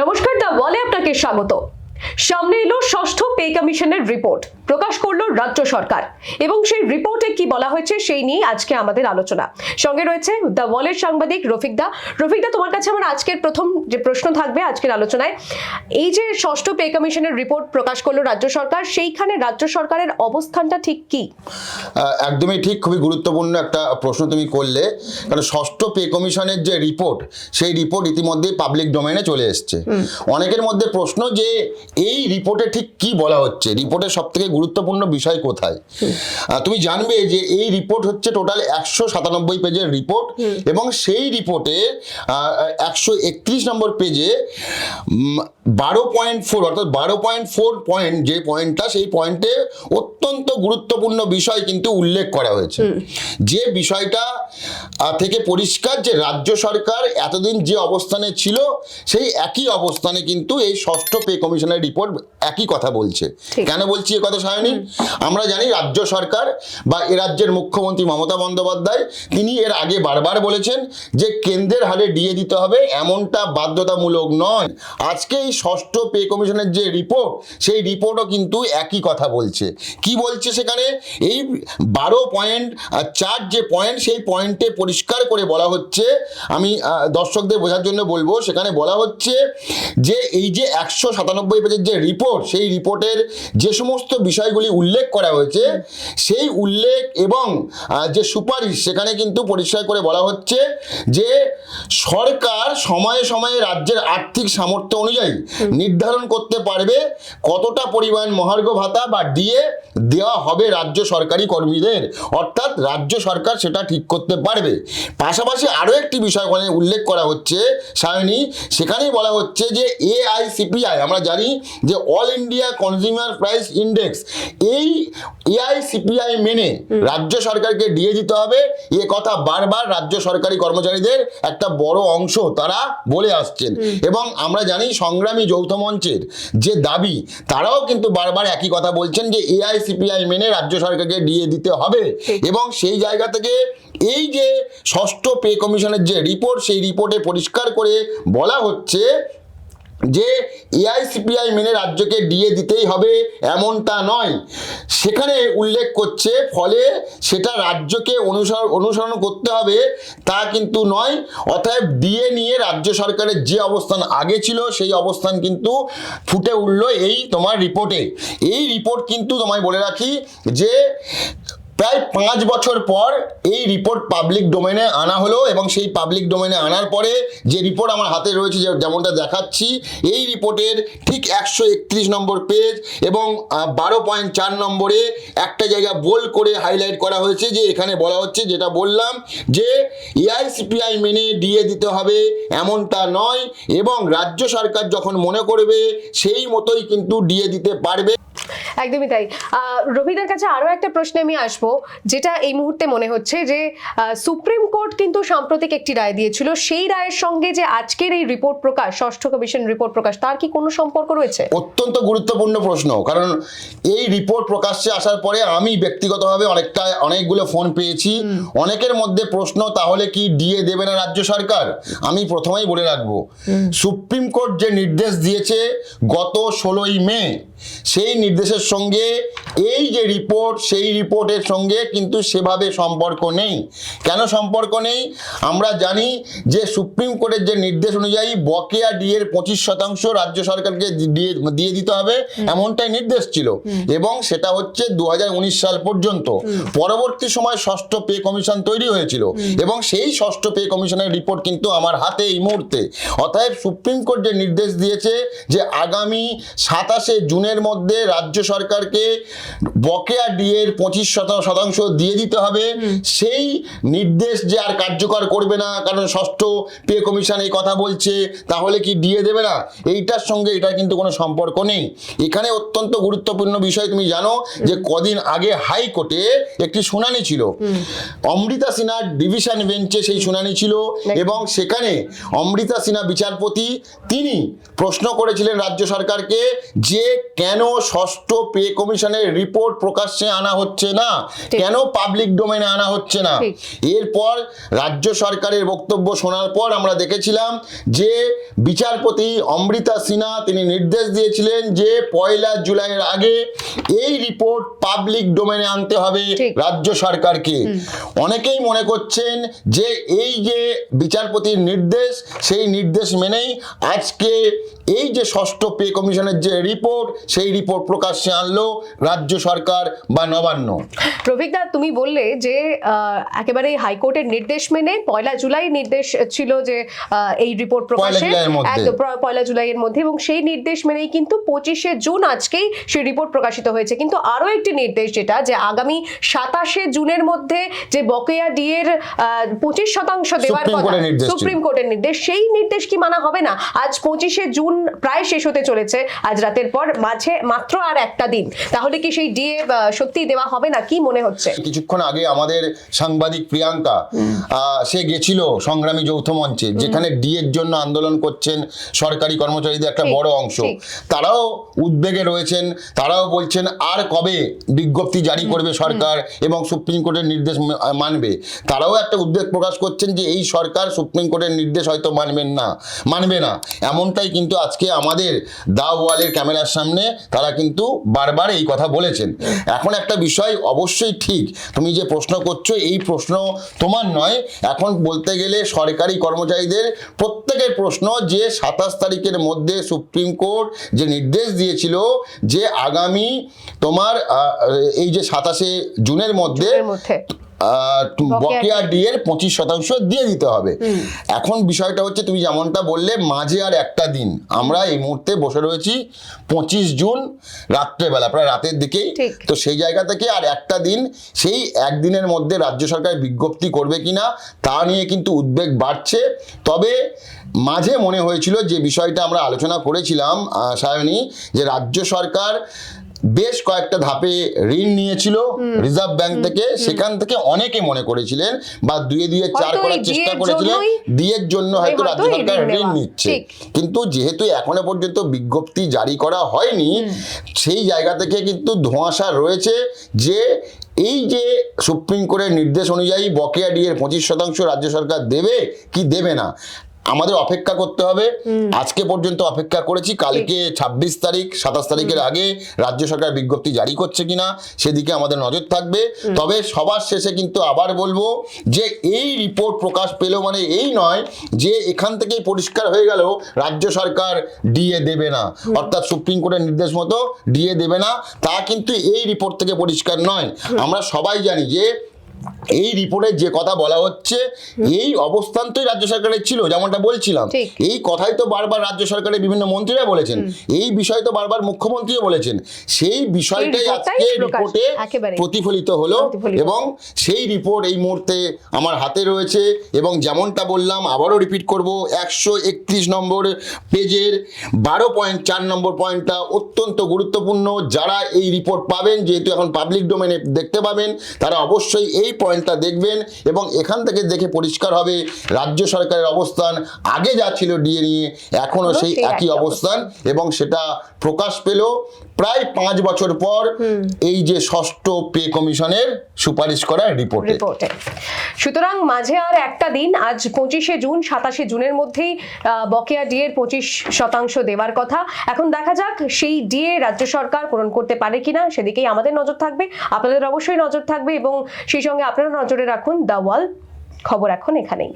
নমস্কার দা বলে আপনাকে স্বাগত। সামনে এলো ষষ্ঠ পে কমিশনের রিপোর্ট প্রকাশ করল রাজ্য সরকার। এবং সেই রিপোর্টে কি বলা হয়েছে সেই নিয়ে আজকে আমাদের আলোচনা। সঙ্গে রয়েছে দ্য ওয়ালের সাংবাদিক রফিক দা। রফিক দা তোমার কাছে আমার আজকের প্রথম যে প্রশ্ন থাকবে আজকের আলোচনায় এই যে ষষ্ঠ পে কমিশনের রিপোর্ট প্রকাশ করল রাজ্য সরকার সেইখানে রাজ্য সরকারের অবস্থানটা ঠিক কি? একদমই ঠিক খুবই গুরুত্বপূর্ণ একটা প্রশ্ন তুমি করলে। কারণ ষষ্ঠ পে কমিশনের যে রিপোর্ট সেই রিপোর্ট ইতিমধ্যেই পাবলিক ডোমেনে চলে এসছে। অনেকের মধ্যে প্রশ্ন যে এই রিপোর্টে ঠিক কি বলা হচ্ছে? রিপোর্টের সব থেকে গুরুত্বপূর্ণ বিষয় কোথায়? তুমি জানবে যে এই রিপোর্ট হচ্ছে টোটাল একশো সাতানব্বই পেজের রিপোর্ট এবং সেই রিপোর্টে একশো একত্রিশ নম্বর পেজে বারো পয়েন্ট ফোর অর্থাৎ বারো পয়েন্ট ফোর পয়েন্ট যে পয়েন্টটা সেই পয়েন্টে অত্যন্ত গুরুত্বপূর্ণ বিষয় কিন্তু উল্লেখ করা হয়েছে। যে বিষয়টা থেকে পরিষ্কার যে রাজ্য সরকার এতদিন যে অবস্থানে ছিল সেই একই অবস্থানে কিন্তু এই ষষ্ঠ পে কমিশনের রিপোর্ট একই কথা বলছে। কেন বলছি এ কথা? সায়নী আমরা জানি রাজ্য সরকার বা এ রাজ্যের মুখ্যমন্ত্রী মমতা বন্দ্যোপাধ্যায় তিনি এর আগে বারবার বলেছেন যে কেন্দ্রের হারে দিয়ে দিতে হবে এমনটা বাধ্যতামূলক নয়। আজকে এই ষষ্ঠ পে কমিশনের যে রিপোর্ট সেই রিপোর্টও কিন্তু একই কথা বলছে। কি বলছে সেখানে? এই বারো পয়েন্ট চার যে পয়েন্ট সেই পয়েন্টে পরিষ্কার করে বলা হচ্ছে আমি দর্শকদের বোঝার জন্য বলব সেখানে বলা হচ্ছে যে এই যে একশো সাতানব্বই পেজের যে রিপোর্ট সেই রিপোর্টের যে সমস্ত বিষয়গুলি উল্লেখ করা হয়েছে সেই উল্লেখ এবং যে সুপারিশ সেখানে কিন্তু পরিষ্কার করে বলা হচ্ছে যে সরকার সময়ে সময়ে রাজ্যের আর্থিক সামর্থ্য অনুযায়ী নির্ধারণ করতে পারবে কতটা পরিমাণ মহার্ঘ ভাতা বা ডিএ দেওয়া হবে রাজ্য সরকারি কর্মীদের। অর্থাৎ রাজ্য সরকার সেটা ঠিক করতে পারবে। পাশাপাশি আরও একটি বিষয় ওখানে উল্লেখ করা হচ্ছে সায়নী সেখানেই বলা হচ্ছে যে এআইসিপিআই আমরা জানি যে all India consumer price index এই এআইসিপিআই মেনে রাজ্য সরকারকে দিয়ে দিতে হবে। এ কথা বারবার রাজ্য সরকারি কর্মচারীদের একটা বড় অংশ তারা বলে আসছেন। এবং আমরা জানি সংগ্রামী যৌথ মঞ্চের যে দাবি তারাও কিন্তু বারবার একই কথা বলছেন যে এআইসিপিআই মেনে রাজ্য সরকারকে দিয়ে দিতে হবে। এবং সেই জায়গা থেকে এই যে ষষ্ঠ পে কমিশনের যে রিপোর্ট সেই রিপোর্টে পরিষ্কার করে বলা হচ্ছে যে এআইসিপিআই মেনে রাজ্যকে দিয়ে দিতেই হবে, এমনটা নয়। সেখানে উল্লেখ করছে, ফলে সেটা রাজ্যকে অনুসরণ অনুসরণ করতে হবে, তা কিন্তু নয়। অতএব দিয়ে নিয়ে রাজ্য সরকারের যে অবস্থান আগে ছিল, সেই অবস্থান কিন্তু ফুটে উঠল এই তোমার রিপোর্টে। এই রিপোর্ট কিন্তু তোমায় বলে রাখি যে প্রায় পাঁচ বছর পর এই রিপোর্ট পাবলিক ডোমেনে আনা হলো এবং সেই পাবলিক ডোমেনে আনার পরে যে রিপোর্ট আমার হাতে রয়েছে যেমনটা দেখাচ্ছি, এই রিপোর্টের ঠিক একশো একত্রিশ নম্বর পেজ এবং বারো পয়েন্ট চার নম্বরে একটা জায়গা বোল করে হাইলাইট করা হয়েছে যে এখানে বলা হচ্ছে, যেটা বললাম যে এআইসিপিআই মেনে দিয়ে দিতে হবে এমনটা নয় এবং রাজ্য সরকার যখন মনে করবে, সেই মতোই কিন্তু দিয়ে দিতে পারবে। একদমই তাই। রবিদার কাছে আরও একটা প্রশ্নে আমি আসব যেটা এই মুহূর্তে মনে হচ্ছে যে সুপ্রিম কোর্ট কিন্তু সাম্প্রতিক একটি রায় দিয়েছিল। সেই রায়ের সঙ্গে যে আজকের এই রিপোর্ট প্রকাশ ষষ্ঠ কমিশন রিপোর্ট প্রকাশ তার কি কোনো সম্পর্ক রয়েছে? অত্যন্ত গুরুত্বপূর্ণ প্রশ্ন কারণ এই রিপোর্ট প্রকাশ্যে আসার পরে আমি ব্যক্তিগতভাবে অনেকটা অনেকগুলো ফোন পেয়েছি। অনেকের মধ্যে প্রশ্ন তাহলে কি দিয়ে দেবে না রাজ্য সরকার? আমি প্রথমেই বলে রাখব সুপ্রিম কোর্ট যে নির্দেশ দিয়েছে গত ষোলোই মে সেই নির্দেশের সঙ্গে, এই যে রিপোর্ট সেই রিপোর্টের সঙ্গে কিন্তু সেভাবে সম্পর্ক নেই। কেন সম্পর্ক নেই? আমরা জানি যে সুপ্রিম কোর্টের যে নির্দেশ অনুযায়ী বকেয়া ডিএর পঁচিশ শতাংশ রাজ্য সরকারকে দিয়ে দিয়ে দিতে হবে, এমনটাই নির্দেশ ছিল। এবং সেটা হচ্ছে দু হাজার উনিশ সাল পর্যন্ত। পরবর্তী সময় ষষ্ঠ পে কমিশন তৈরি হয়েছিল। এবং সেই ষষ্ঠ পে কমিশনের রিপোর্ট কিন্তু আমার হাতে এই মুহূর্তে। অতএব সুপ্রিম কোর্ট যে নির্দেশ দিয়েছে যে আগামী সাতাশে জুনের মধ্যে রাজ্য সরকারকে বকেয়া ডিএর পঁচিশ শতা- শতাংশ দিয়ে দিতে হবে। সেই নির্দেশ যে আর কার্যকর করবে না কারণ ষষ্ঠ পে কমিশন এই কথা বলছে তাহলে কি দিয়ে দেবে না? এইটার সঙ্গে এটার কিন্তু কোনো সম্পর্ক নেই। এখানে অত্যন্ত গুরুত্বপূর্ণ বিষয় তুমি জানো যে কদিন আগে হাইকোর্টে একটি শুনানি ছিল। অমৃতা সিনহার ডিভিশন বেঞ্চে সেই শুনানি ছিল এবং সেখানে অমৃতা সিনহা বিচারপতি তিনি প্রশ্ন করেছিলেন রাজ্য সরকারকে যে কেন ষষ্ঠ পে কমিশনের রিপোর্ট প্রকাশ্যে আনা হচ্ছে না। কেন পাবলিক ডোমেনে আনা হচ্ছে না? এরপর রাজ্য সরকারের বক্তব্য শোনার পর আমরা দেখেছিলাম যে বিচারপতি অমৃতা সিনহা তিনি নির্দেশ দিয়েছিলেন যে পয়লা জুলাইয়ের আগে এই রিপোর্ট পাবলিক ডোমেনে আনতে হবে রাজ্য সরকারকে। অনেকেই মনে করছেন যে এই যে বিচারপতির নির্দেশ সেই নির্দেশ মেনেই আজকে এই যে ষষ্ঠ পে কমিশনের যে রিপোর্ট সেই রিপোর্ট প্রকাশ্যে আনলো রাজ্য সরকার বা নবান্ন। রফিকদা তুমি বললে যে একেবারে হাইকোর্টের নির্দেশ মেনে পয়লা জুলাই নির্দেশ ছিল যে এই রিপোর্ট প্রকাশে পয়লা জুলাইয়ের মধ্যে এবং সেই নির্দেশ মেনেই কিন্তু পঁচিশে জুন আজকেই সেই রিপোর্ট প্রকাশিত হয়েছে। কিন্তু আরও একটি নির্দেশ যেটা যে আগামী সাতাশে জুনের মধ্যে যে বকেয়া ডি এর পঁচিশ শতাংশ দেওয়ার কথা। সুপ্রিম কোর্টের নির্দেশ সেই নির্দেশ কি মানা হবে না? আজ পঁচিশে জুন প্রায় শেষ হতে চলেছে আজ রাতের পর মাঝে মাত্র আর একটা দিন। তাহলে কি সেই ডিএ সত্যি দেওয়া হবে না? কি মনে হচ্ছে? কিছুক্ষণ আগে আমাদের সাংবাদিক প্রিয়াঙ্কা সে গেছিল সংগ্রামী যৌথ মঞ্চে যেখানে ডি এর জন্য আন্দোলন করছেন সরকারি কর্মচারীদের একটা বড় অংশ। তারাও উদ্বেগে রয়েছেন তারাও বলছেন আর কবে বিজ্ঞপ্তি জারি করবে সরকার এবং সুপ্রিম কোর্টের নির্দেশ মানবে? তারাও একটা উদ্বেগ প্রকাশ করছেন যে এই সরকার সুপ্রিম কোর্টের নির্দেশ হয়তো মানবেন না মানবে না। এমনটাই কিন্তু আজকে আমাদের দা ওয়ালের ক্যামেরার সামনে তারা কিন্তু বারবার এই কথা বলেছেন। এখন একটা বিষয় অবশ্যই ঠিক। তুমি যে প্রশ্ন করছ, এই প্রশ্ন তোমার নয়। এখন বলতে গেলে সরকারি কর্মচারীদের প্রত্যেকের প্রশ্ন যে সাতাশ তারিখের মধ্যে সুপ্রিম কোর্ট যে নির্দেশ দিয়েছিল যে আগামী তোমার এই যে সাতাশে জুনের মধ্যে। আহ, বকেয়া বকেয়া ডি এর পঁচিশ শতাংশ দিয়ে দিতে হবে। এখন বিষয়টা হচ্ছে তুমি যেমনটা বললে মাঝে আর একটা দিন। আমরা এই মুহূর্তে বসে রয়েছি পঁচিশ জুন রাত্রেবেলা প্রায় রাতের দিকেই। তো সেই জায়গা থেকে আর একটা দিন সেই একদিনের মধ্যে রাজ্য সরকার বিজ্ঞপ্তি করবে কিনা তা নিয়ে কিন্তু উদ্বেগ বাড়ছে। তবে মাঝে মনে হয়েছিল যে বিষয়টা আমরা আলোচনা করেছিলাম সায়নী যে রাজ্য সরকার বেশ কয়েকটা ধাপে ঋণ নিয়েছিল রিজার্ভ ব্যাংক থেকে। সেখান থেকে অনেকে মনে করেছিলেন বা দুয়ে দুয়ে চার করার চেষ্টা করেছিলেন। ডিএর জন্য হয়তো রাজ্য সরকার ঋণ ঋণ নিচ্ছে। কিন্তু যেহেতু এখনও পর্যন্ত বিজ্ঞপ্তি জারি করা হয়নি সেই জায়গা থেকে কিন্তু ধোঁয়াশা রয়েছে যে এই যে সুপ্রিম কোর্টের নির্দেশ অনুযায়ী বকেয়া ডিএর পঁচিশ শতাংশ রাজ্য সরকার দেবে কি দেবে না? আমাদের অপেক্ষা করতে হবে। আজকে পর্যন্ত অপেক্ষা করেছি কালকে ছাব্বিশ তারিখ সাতাশ তারিখের আগে রাজ্য সরকার বিজ্ঞপ্তি জারি করছে কিনা সেদিকে আমাদের নজর থাকবে। তবে সবার শেষে কিন্তু আবার বলব যে এই রিপোর্ট প্রকাশ পেল মানে এই নয় যে এখান থেকেই পরিষ্কার হয়ে গেল রাজ্য সরকার ডিএ দেবে না। অর্থাৎ সুপ্রিম কোর্টের নির্দেশ মতো ডিএ দেবে না। তা কিন্তু এই রিপোর্ট থেকে পরিষ্কার নয়। আমরা সবাই জানি যে এই রিপোর্টে যে কথা বলা হচ্ছে এই অবস্থান তো রাজ্য সরকারের ছিল যেমনটা বলছিলাম। এই কথাই তো বারবার রাজ্য সরকারের বিভিন্ন মন্ত্রীরা বলেছেন। এই বিষয় তো বারবার মুখ্যমন্ত্রীও বলেছেন। সেই বিষয়টাই আজকে রিপোর্টে প্রতিফলিত হলো এবং সেই রিপোর্ট এই মুহূর্তে আমার হাতে রয়েছে এবং যেমনটা বললাম আবারও রিপিট করব একশো একত্রিশ নম্বর পেজের বারো পয়েন্ট চার নম্বর পয়েন্টটা অত্যন্ত গুরুত্বপূর্ণ। যারা এই রিপোর্ট পাবেন যেহেতু এখন পাবলিক ডোমেনে দেখতে পাবেন তারা অবশ্যই এই পয়েন্টটা দেখবেন এবং এখান থেকে দেখে পরিষ্কার হবে। রাজ্য সরকারের অবস্থান আগে যা ছিল ডিএ নিয়ে এখনও সেই একই অবস্থান এবং সেটা প্রকাশ পেল প্রায় পাঁচ বছর পর এই যে ষষ্ঠ পে কমিশনের সুপারিশ করা রিপোর্টে। সুতরাং মাঝে আর একটা দিন আজ পঁচিশে জুন সাতাশে জুনের মধ্যেই বকেয়া ডিএ এর পঁচিশ শতাংশ দেওয়ার কথা। এখন দেখা যাক সেই ডিএ রাজ্য সরকার পূরণ করতে পারে কিনা সেদিকেই আমাদের নজর থাকবে। আপনাদের অবশ্যই নজর থাকবে এবং সেই সঙ্গে আপনারা নজরে রাখুন দা ওয়াল খবর এখন এখানেই।